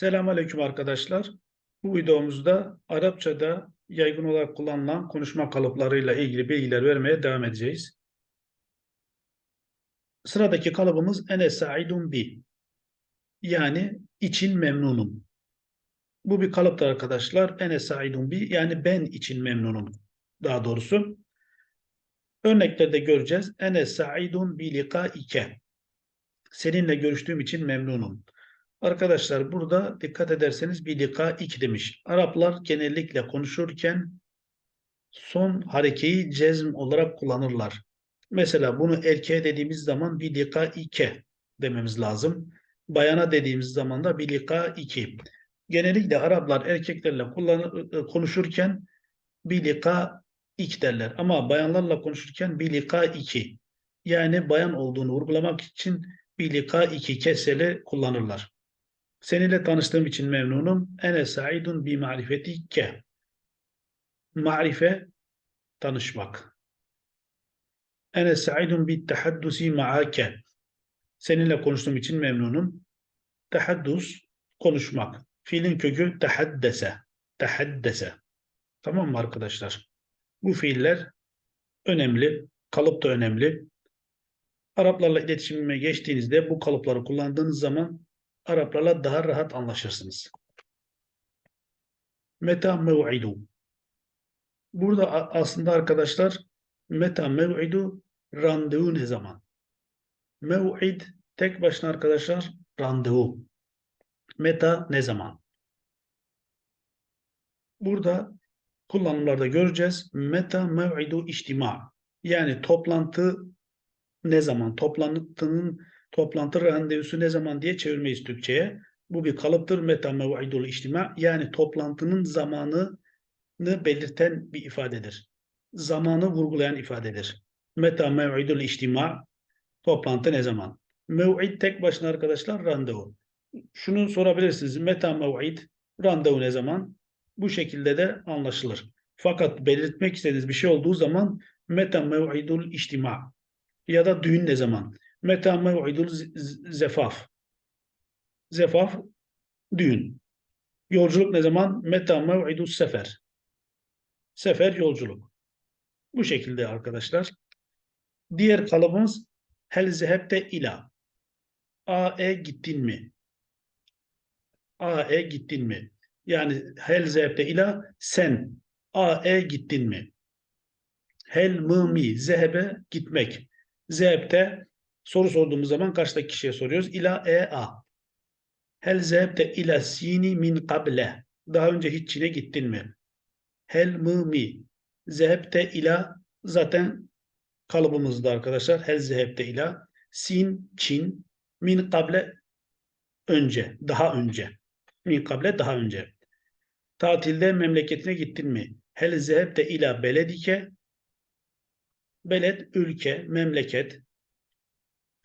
Selamünaleyküm arkadaşlar. Bu videomuzda Arapçada yaygın olarak kullanılan konuşma kalıplarıyla ilgili bilgiler vermeye devam edeceğiz. Sıradaki kalıbımız ene saidun bi. Yani için memnunum. Bu bir kalıptır arkadaşlar. Ene saidun bi yani ben için memnunum. Daha doğrusu. Örneklerde göreceğiz. Ene saidun bi likaike. Seninle görüştüğüm için memnunum. Arkadaşlar burada dikkat ederseniz bir lika iki demiş. Araplar genellikle konuşurken son harekeyi cezm olarak kullanırlar. Mesela bunu erkeğe dediğimiz zaman bir lika ike dememiz lazım. Bayana dediğimiz zaman da bir lika iki. Genellikle Araplar erkeklerle kullanır, konuşurken bir lika ik derler. Ama bayanlarla konuşurken bir lika iki. Yani bayan olduğunu vurgulamak için bir lika iki keseli kullanırlar. Seninle tanıştığım için memnunum. Ene saidun bi marifetike. Marife tanışmak. Ene saidun bi tahaddusi ma'ake. Seninle konuştuğum için memnunum. Tahaddus konuşmak. Fiilin kökü tahaddese. Tahaddese. Tamam mı arkadaşlar? Bu fiiller önemli. Kalıp da önemli. Araplarla iletişime geçtiğinizde bu kalıpları kullandığınız zaman Araplarla daha rahat anlaşırsınız. Meta mev'idu. Burada aslında arkadaşlar meta mev'idu randevu ne zaman? Mev'id tek başına arkadaşlar randevu. Meta ne zaman? Burada kullanımlarda göreceğiz. Meta mev'idu içtima. Yani toplantı ne zaman? Toplantının toplantı randevusu ne zaman diye çevirmeyiz Türkçe'ye. Bu bir kalıptır. Meta mev'idul içtima. Yani toplantının zamanını belirten bir ifadedir. Zamanı vurgulayan ifadedir. Meta mev'idul içtima. Toplantı ne zaman? Mev'id tek başına arkadaşlar randevu. Şunu sorabilirsiniz. Meta mev'id randevu ne zaman? Bu şekilde de anlaşılır. Fakat belirtmek istediğiniz bir şey olduğu zaman meta mev'idul içtima ya da düğün ne zaman? Meta mev'idul zefaf. Zefaf düğün. Yolculuk ne zaman? Meta mev'idul sefer. Sefer yolculuk. Bu şekilde arkadaşlar. Diğer kalıbımız hel zehebte ila. A e gittin mi? A e gittin mi? Yani hel zehebte ila sen A e gittin mi? Hel mı mi zehebe gitmek. Zehebte soru sorduğumuz zaman kaçtaki kişiye soruyoruz? İla e a. Hel zehebte ila sini min kable. Daha önce hiç Çin'e gittin mi? Hel mı mi. Zehebte ila zaten kalıbımızda arkadaşlar. Hel zehebte ila. Sin Çin. Min kable önce. Daha önce. Min kable daha önce. Tatilde memleketine gittin mi? Hel zehebte ila beledike. Beled, ülke, memleket.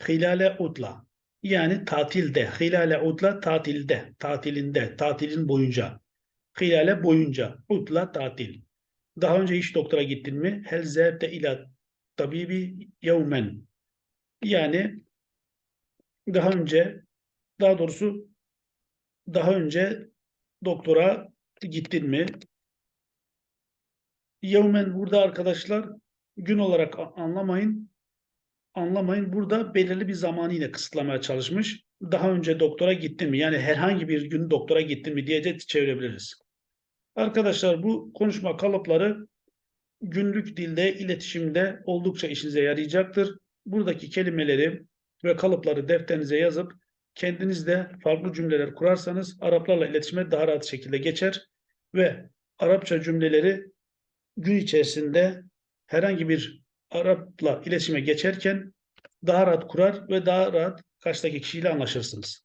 Hilale utla. Yani tatilde. Hilale utla tatilde. Tatilinde. Tatilin boyunca. Hilale boyunca. Utla tatil. Daha önce hiç doktora gittin mi? Hel zehebte ila tabibi yevmen. Yani daha önce daha doğrusu daha önce doktora gittin mi? Yevmen burada arkadaşlar gün olarak anlamayın. Anlamayın. Burada belirli bir zamanı kısıtlamaya çalışmış. Daha önce doktora gittin mi? Yani herhangi bir gün doktora gittin mi diye de çevirebiliriz. Arkadaşlar bu konuşma kalıpları günlük dilde, iletişimde oldukça işinize yarayacaktır. Buradaki kelimeleri ve kalıpları defterinize yazıp kendiniz de farklı cümleler kurarsanız Araplarla iletişime daha rahat şekilde geçer ve Arapça cümleleri gün içerisinde herhangi bir Arap'la iletişime geçerken daha rahat kurar ve daha rahat karşıdaki kişiyle anlaşırsınız.